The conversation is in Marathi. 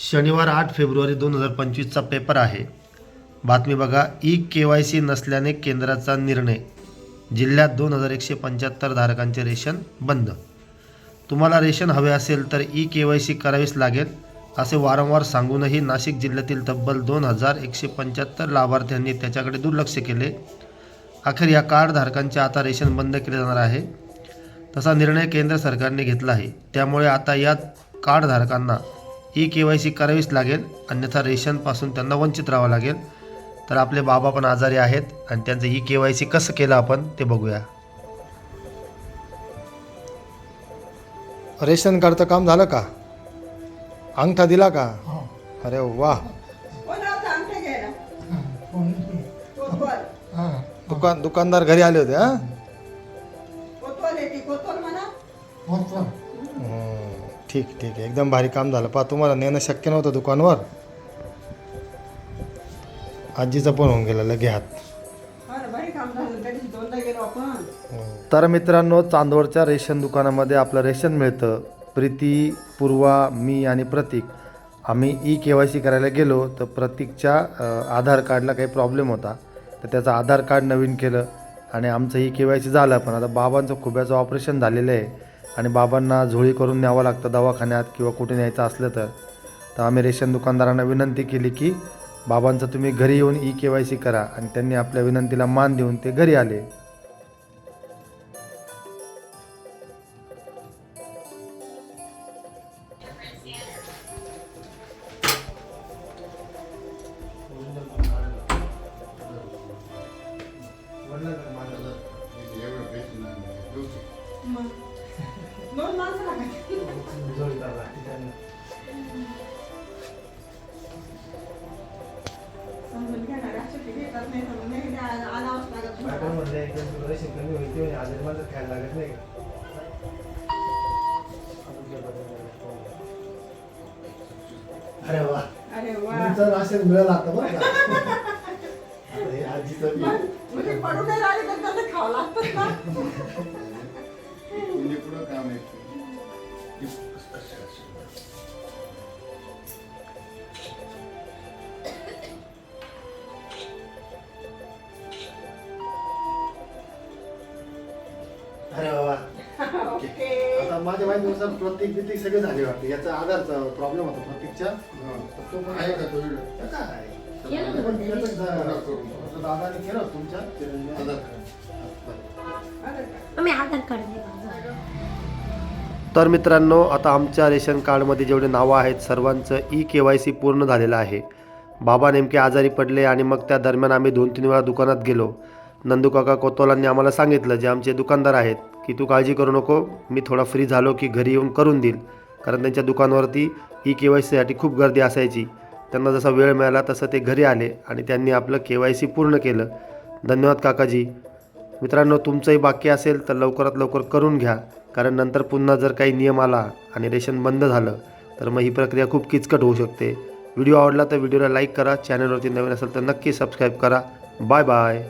शनिवार आठ फेब्रुवारी दोन हजार पंचवीसचा पेपर आहे. बातमी बघा ई के वाय सी नसल्याने केंद्राचा निर्णय. जिल्ह्यात दोन हजार एकशे पंच्याहत्तर धारकांचे रेशन बंद. तुम्हाला रेशन हवे असेल तर ई के वाय सी करावीच लागेल असे वारंवार सांगूनही नाशिक जिल्ह्यातील तब्बल दोन हजार एकशे पंच्याहत्तर लाभार्थ्यांनी त्याच्याकडे दुर्लक्ष केले. अखेर या कार्डधारकांचे आता रेशन बंद केले जाणार आहे. तसा निर्णय केंद्र सरकारने घेतला आहे. त्यामुळे आता या कार्डधारकांना ई के वाय सी करावीच लागेल. अन्यथा रेशनपासून त्यांना वंचित राहावं लागेल. तर आपले बाबा पण आजारी आहेत आणि त्यांचं ई के वाय सी कसं केलं आपण ते बघूया. रेशन कार्डचं काम झालं का? अंगठा दिला का? अरे वा. दुकान दुकानदार घरी आले होते हा. ठीक ठीक आहे. एकदम भारी काम झालं. पा तुम्हाला नेणं शक्य नव्हतं दुकानवर. आजीचं पण होऊन गेलं लगे हात. ना भारी काम झालं. तरी दोनदा गेलो आपण. तर मित्रांनो चांदवडच्या रेशन दुकानामध्ये आपलं रेशन मिळतं. प्रीती पूर्वा मी आणि प्रतीक. आम्ही ई के वाय सी करायला गेलो तर प्रतीकच्या आधार कार्डला काही प्रॉब्लेम होता. तर त्याचं आधार कार्ड नवीन केलं आणि आमचं ई के वाय सी झालं. पण आता बाबांचं खुब्याचं ऑपरेशन झालेलं आहे. आणि बाबांना झोळी करून न्यावं लागतं दवाखान्यात किंवा कुठे न्यायचं असलं तर. तर आम्ही रेशन दुकानदारांना विनंती केली की बाबांचं तुम्ही घरी येऊन ई के वाय सी करा आणि त्यांनी आपल्या विनंतीला मान देऊन ते घरी आले. दोन माणसं लागायची समजून घेणार नाही समजून आणावंच लागत तुम्हाला. अरे वा. अरे वा. राशन मिळालं आता बरं का? हे आजीचं म्हणजे पडून नाही राहिले तर त्यांना खावं लागतं ना. ओके आता माझ्या माहितीनुसार प्रत्येक बितीक सगळे झाले वाटते. याचा आधारचा प्रॉब्लेम होता प्रत्येकच्या. तर तो पण आहे का तो व्हिडिओ? तर काय? केलं ना पण पण त्याचं पूर्ण झा- करून. आता दादाने केलं होतं तुमच्या? आधार कार्ड. कार्ड माझं तर मित्रांनो आता आमच्या रेशन कार्डमध्ये जेवढे नावं आहेत सर्वांचं ई के वाय सी पूर्ण झालेलं आहे. बाबा नेमके आजारी पडले आणि मग त्या दरम्यान आम्ही दोन तीन वेळा दुकानात गेलो. नंदूकाका कोतवालांनी आम्हाला सांगितलं जे आमचे दुकानदार आहेत की तू काळजी करू नको. मी थोडा फ्री झालो की घरी येऊन करून देईल. कारण त्यांच्या दुकानावरती ई के वाय सीसाठी खूप गर्दी असायची. त्यांना जसा वेळ मिळाला तसं ते घरी आले आणि त्यांनी आपलं के वाय सी पूर्ण केलं. धन्यवाद काकाजी. मित्रांनो तुमचंही बाकी असेल तर लवकरात लवकर करून घ्या. कारण नंतर पुन्हा जर काही नियम आला आणि रेशन बंद झालं तर मग ही प्रक्रिया खूप किचकट होऊ शकते. व्हिडिओ आवडला तर व्हिडिओला लाईक करा. चॅनलवरती नवीन असेल तर नक्की सबस्क्राईब करा. Bye bye.